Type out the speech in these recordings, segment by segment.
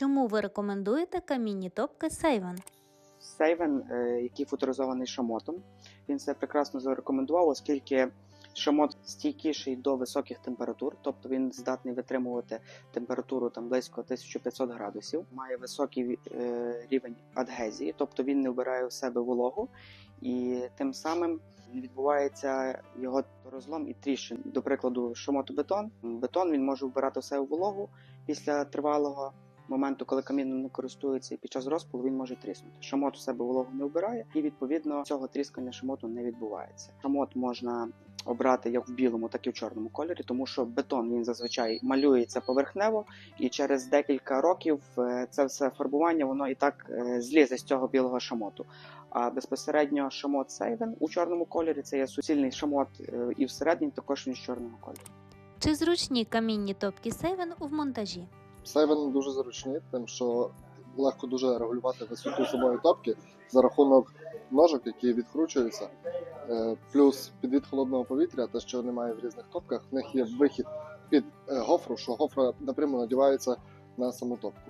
Чому ви рекомендуєте камінні топки Сейвен? Сейвен, е, який футоризований шамотом, він це прекрасно зарекомендував, оскільки шамот стійкіший до високих температур, тобто він здатний витримувати температуру там близько 1500 градусів, має високий е, рівень адгезії, тобто він не вбирає в себе вологу, і тим самим відбувається його розлом і тріщин. До прикладу, шамотобетон. Бетон він може вбирати в себе вологу після тривалого моменту, коли каміном не користується, під час розпалу він може тріснути. Шамот у себе вологу не вбирає, і відповідно цього тріскання шамоту не відбувається. Шамот можна обрати як в білому, так і в чорному кольорі, тому що бетон він зазвичай малюється поверхнево, і через декілька років е, це все фарбування воно і так е, злізе з цього білого шамоту. А безпосередньо шамот Сейвен у чорному кольорі це є суцільний шамот, е, і всередині також він з чорного кольору. Чи зручні камінні топки Сейвен у монтажі? Сейвен дуже зручний, тим що легко дуже регулювати висоту самої топки за рахунок ножок, які відкручуються. Е, Плюс підвід холодного повітря, те, що немає в різних топках, в них є вихід під е, гофру, що гофра напряму надівається на саму топку.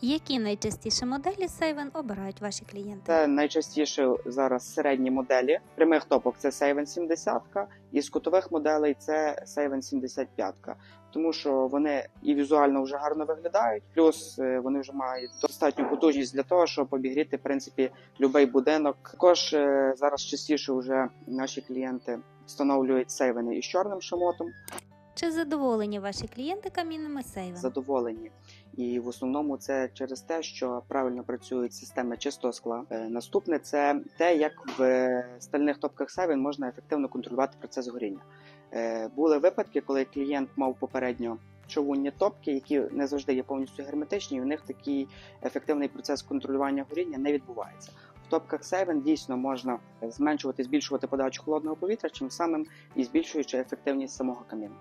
Які найчастіші моделі Сейвен обирають ваші клієнти? Це найчастіше зараз середні моделі прямих топок це Сейвен 70 і з кутових моделей це Сейвен 75 тому що вони і візуально вже гарно виглядають, плюс е, вони вже мають достатню потужність для того, щоб обігріти в принципі будь-який будинок. Також е, зараз частіше вже наші клієнти встановлюють сейвени із чорним шамотом, Чи задоволені ваші клієнти камінними Сейвен? задоволені. І в основному це через те, що правильно працюють системи чистого скла. Е, Наступне це те, як в стальних топках Сейвен можна ефективно контролювати процес горіння. Е, Були випадки, коли клієнт мав попередньо човунні топки, які не завжди є повністю герметичні, і у них такий ефективний процес контролювання горіння не відбувається. В топках Сейвен дійсно можна зменшувати, збільшувати подачу холодного повітря, чим самим і збільшуючи ефективність самого каміну.